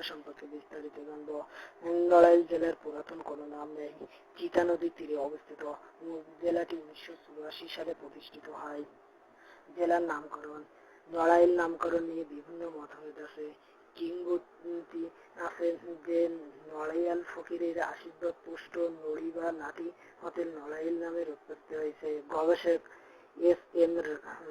জেলা সম্পর্কে বিস্তারিত জানব। নড়াইল জেলার পুরাতন কোনো নাম নেই। চিতা নদীর তীরে অবস্থিত। জেলাটি উনিশশো চুরাশি সালে প্রতিষ্ঠিত হয়। জেলার নামকরণ। নড়াইল নামকরণ নিয়ে বিভিন্ন মতভেদ আছে কিংবদন্তি আছে যে নড়াইল ফকিরের আশীর্বাদ পুষ্ট নড়ি বা নাটি হতে নড়াইল নামের উৎপত্তি হয়েছে। গবেষক এস এম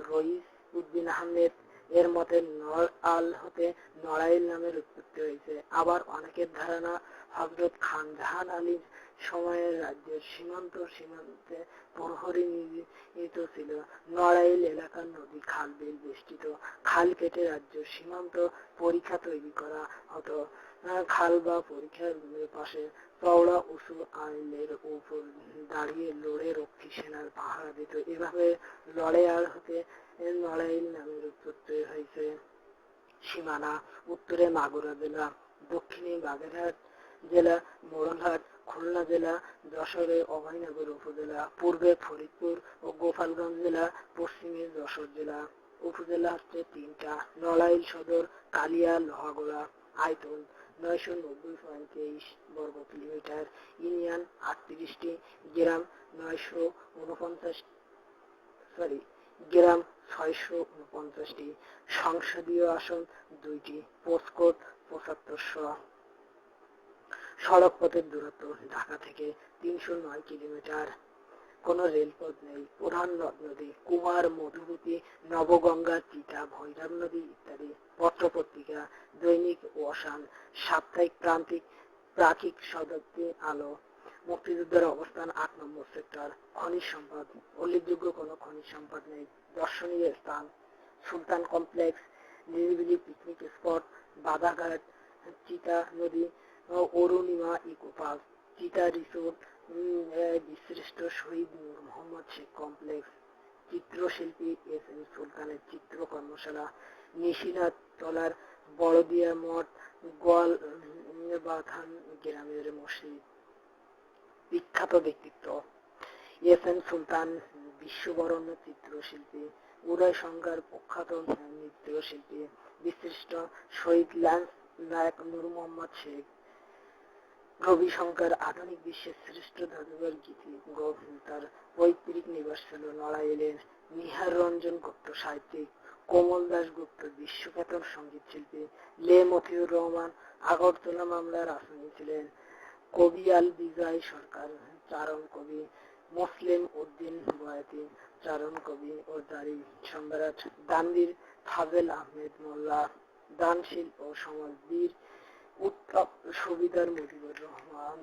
রইস উদ্দিন আহমেদ এর মতে নড়আল হতে নড়াইল নামের উৎপত্তি হয়েছে। আবার অনেকের ধারণা হজরত খান জাহান আলীর সময়ের রাজ্যের সীমান্ত সীমান্তে প্রহরী নিয়োজিত ছিল। নড়াইল এলাকার নদী খাল বিল বেষ্টিত। খাল কেটে রাজ্য সীমান্ত পরীক্ষা তৈরি করা হতো। খাল বা পরীক্ষার পাশে চওড়া উঁচু আইলের উপর দাঁড়িয়ে লড়ে রক্ষী সেনার পাহারা দিত। এভাবে লড়ে হতে নড়াইল নামের উৎপত্তি হয়েছে সীমানা উত্তরে মাগুরা জেলা, দক্ষিণে বাগেরহাট জেলা মোড়লহাট খুলনা জেলা, যশোরে অভয়নগর উপজেলা, পূর্বে ফরিদপুর ও গোপালগঞ্জ জেলা, পশ্চিমে যশোর জেলা। উপজেলা হচ্ছে তিনটা, নড়াইল সদর, কালিয়া, লোহাগোড়া, আয়তন নয়শো নব্বই পয়েন্ট তেইশ বর্গ কিলোমিটার। ইউনিয়ন আটত্রিশটি, গ্রাম নয়শো উনপঞ্চাশ সরি গ্রাম ছয়শো উনপঞ্চাশটি, সংসদীয় আসন দুইটি, পোস্টকোড পঁচাত্তরশো। সড়ক পথের দূরত্ব ঢাকা থেকে তিনশো নয় কিলোমিটার। কোনো রেলপথ নেই। প্রধান নদ কুমার, মধুমতি, নবগঙ্গা চিতা ভৈরব নদী ইত্যাদি পত্রপত্রিকা, দৈনিক ওয়াসান সাপ্তাহিক প্রান্তিক, প্রাকিক শতাব্দী আলো। মুক্তিযুদ্ধের অবস্থান আট নম্বর সেক্টর খনিজ সম্পদ। উল্লেখযোগ্য কোনো খনিজ সম্পদ নেই। দর্শনীয় স্থান, সুলতান কমপ্লেক্স, নিরিবিলি পিকনিক স্পট বাধাঘাট চিতা নদী Arunima eco park. Chita resort বিশিষ্ট শহীদ নূর মোহাম্মদ শেখ কমপ্লেক্স। চিত্রশিল্পী এস এম সুলতানের চিত্র কর্মশালা নিশিনাথ তলার বড়দিয়া মঠ, গোয়াল বাথান গ্রামের মসজিদ। বিখ্যাত ব্যক্তিত্ব। এস এম সুলতান, বিশ্ববরণ্য চিত্রশিল্পী, উদয় সংঘার প্রখ্যাত নৃত্যশিল্পী, বিশিষ্ট শহীদ ল্যান্স নায়ক নূর মোহাম্মদ শেখ, রবি শঙ্কর, আধুনিক বিশ্বের শ্রেষ্ঠ জাদুঘর গীতি তার পৈতৃক নিবাস ছিল নড়াইলের নিহার রঞ্জন গুপ্ত সাহিত্যিক, কোমল দাস গুপ্ত বিশ্বখ্যাত সংগীত শিল্পী, লে মতিউর রহমান আগরতলা মামলার আসামি ছিলেন। কবি আল বিজয় সরকার, চারণ কবি মুসলিম উদ্দিন বয়াতি চারণ কবি ও দারি সম্রাট দান্দির ফাজেল আহমেদ মোল্লা, দানশীল ও সমাজবীর উত্তপ সুবিধার মুজিবুর রহমান।